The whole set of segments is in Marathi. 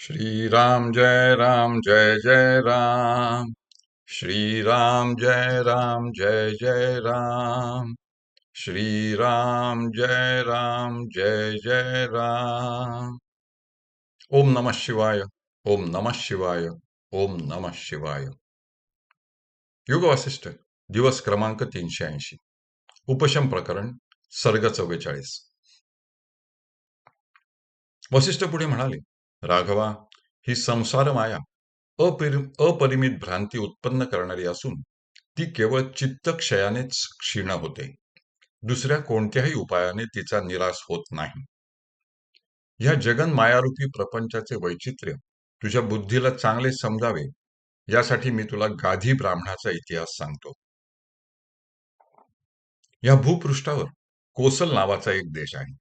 श्रीराम जय राम जय जय राम श्रीराम जय राम जय जय राम श्रीराम जय राम जय जय राम ओम नमः शिवाय ओम नमः शिवाय ओम नमः शिवाय युग वासिष्ठ दिवस क्रमांक तीनशे ऐंशी उपशम प्रकरण सर्ग चव्वेचाळीस वसिष्ठ पुढे म्हणाले राघवा ही संसार माया अपरि अपरिमित भ्रांती उत्पन्न करणारी असून ती केवळ चित्तक्षयानेच क्षीण होते. दुसऱ्या कोणत्याही उपायाने तिचा निराश होत नाही. या जगन मायारूपी प्रपंचाचे वैचित्र्य तुझ्या बुद्धीला चांगले समजावे यासाठी मी तुला गाधी ब्राह्मणाचा इतिहास सांगतो. या भूपृष्ठावर कोसल नावाचा एक देश आहे.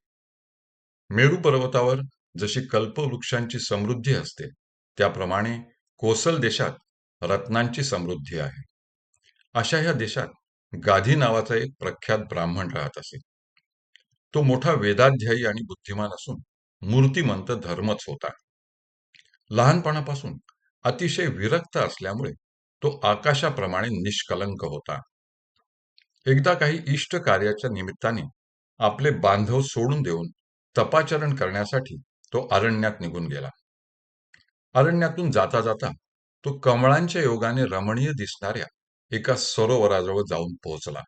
मेरू पर्वतावर जशी कल्पवृक्षांची समृद्धी असते त्याप्रमाणे कोसल देशात रत्नांची समृद्धी आहे. अशा ह्या देशात गाधी नावाचा एक प्रख्यात ब्राह्मण राहत असे. तो मोठा वेदाध्यायी आणि बुद्धिमान असून मूर्तिमंत धर्मच होता. लहानपणापासून अतिशय विरक्त असल्यामुळे तो आकाशाप्रमाणे निष्कलंक होता. एकदा काही इष्ट कार्याच्या निमित्ताने आपले बांधव सोडून देऊन तपाचरण करण्यासाठी तो अरण्यात निघून गेला. अरण्यातून जाता जाता तो कमळांच्या योगाने रमणीय दिसणाऱ्या एका सरोवराजवळ जाऊन पोहोचला.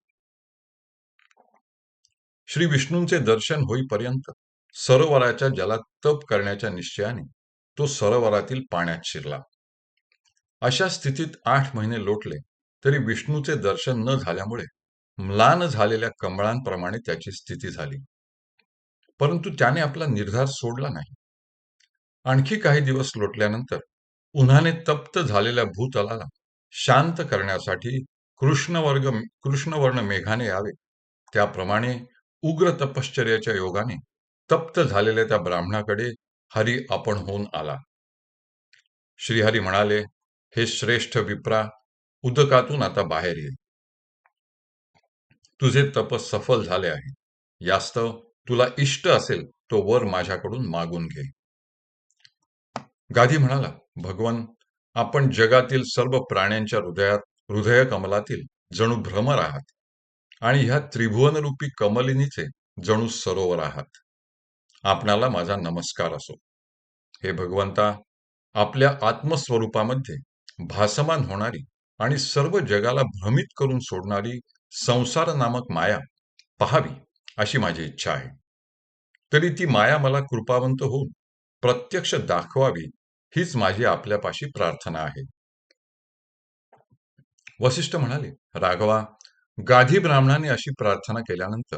श्री विष्णूंचे दर्शन होईपर्यंत सरोवराच्या जलात तप करण्याच्या निश्चयाने तो सरोवरातील पाण्यात शिरला. अशा स्थितीत आठ महिने लोटले तरी विष्णूचे दर्शन न झाल्यामुळे म्लान झालेल्या कमळांप्रमाणे त्याची स्थिती झाली. परंतु त्याने आपला निर्धार सोडला नाही. आणखी काही दिवस लोटल्यानंतर उन्हाने तप्त झालेल्या भूतलाला शांत करण्यासाठी कृष्णवर्ग कृष्णवर्ण मेघाने यावे. त्याप्रमाणे उग्र तपश्चर्याच्या योगाने तप्त झालेल्या त्या ब्राह्मणाकडे हरी आपण होऊन आला. श्रीहरी म्हणाले हे श्रेष्ठ विप्रा उदकातून आता बाहेर ये. तुझे तपस सफल झाले आहे. यास्तव तुला इष्ट असेल तो वर माझ्याकडून मागून घे. गाधी म्हणाला भगवान आपण जगातील सर्व प्राण्यांच्या हृदयात हृदय कमलातील जणू भ्रमर आहात आणि ह्या त्रिभुवनरूपी कमलिनीचे जणू सरोवर आहात. आपणाला माझा नमस्कार असो. हे भगवंता आपल्या आत्मस्वरूपामध्ये भासमान होणारी आणि सर्व जगाला भ्रमित करून सोडणारी संसार नामक माया पहावी अशी माझी इच्छा आहे. तरी ती माया मला कृपावंत होऊन प्रत्यक्ष दाखवावी हीच माझी आपल्यापाशी प्रार्थना आहे. वसिष्ठ म्हणाले राघवा गाधी ब्राह्मणाने अशी प्रार्थना केल्यानंतर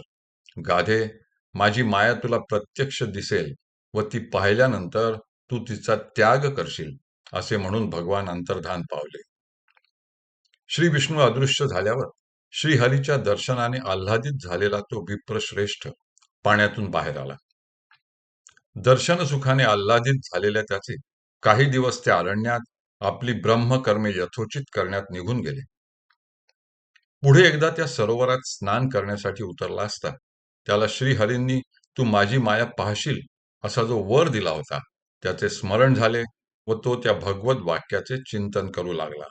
गाधे माझी माया तुला प्रत्यक्ष दिसेल व ती पाहिल्यानंतर तू तिचा त्याग करशील असे म्हणून भगवान अंतर्धान पावले. श्री विष्णू अदृश्य झाल्यावर श्रीहरीच्या दर्शनाने आल्हादित झालेला तो विप्रश्रेष्ठ पाण्यातून बाहेर आला. दर्शन सुखाने आल्हादित झालेल्या त्याचे काही दिवस त्या अरण्यात आपली ब्रह्मकर्मे यथोचित करण्यात निघून गेले. पुढे एकदा त्या सरोवरात स्नान करण्यासाठी उतरला असता त्याला श्रीहरींनी तू माझी माया पाहशील असा जो वर दिला होता त्याचे स्मरण झाले व तो त्या भगवत वाक्याचे चिंतन करू लागला.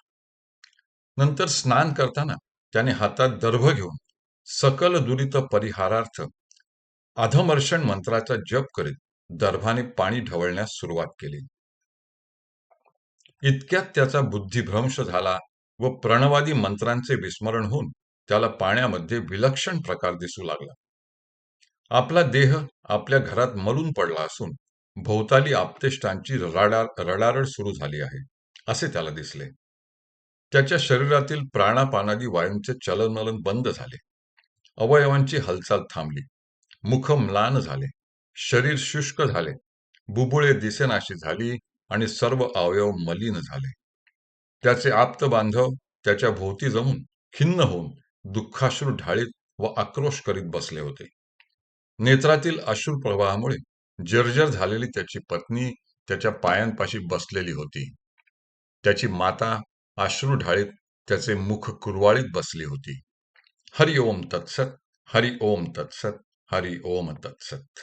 नंतर स्नान करताना त्याने हातात दर्भ घेऊन सकल दुरित परिहारार्थ अधमर्षण मंत्राचा जप करीत दर्भाने पाणी ढवळण्यास सुरुवात केली. इतक्यात त्याचा बुद्धिभ्रंश झाला व प्रणवादी मंत्रांचे विस्मरण होऊन त्याला पाण्यामध्ये विलक्षण प्रकार दिसू लागला. आपला देह आपल्या घरात मरून पडला असून भोवताली आपतेष्टांची रडार रडारड सुरू झाली आहे असे त्याला दिसले. त्याच्या शरीरातील प्राणापानादी वायूंचे चलनमलन बंद झाले. अवयवांची हालचाल थांबली. मुख म्लान झाले. शरीर शुष्क झाले. बुबुळे दिसेनाशी झाली आणि सर्व अवयव मलिन झाले. त्याचे आप्त बांधव त्याच्या भोवती जमून खिन्न होऊन दुःखाश्रू ढाळीत व आक्रोश करीत बसले होते. नेत्रातील अश्रू प्रवाहामुळे जर्जर झालेली त्याची पत्नी त्याच्या पायांपाशी बसलेली होती. त्याची माता अश्रू ढाळीत त्याचे मुख कुरवाळीत बसली होती. हरि ओम तत्सत हरि ओम तत्सत हरि ओम तत्सत.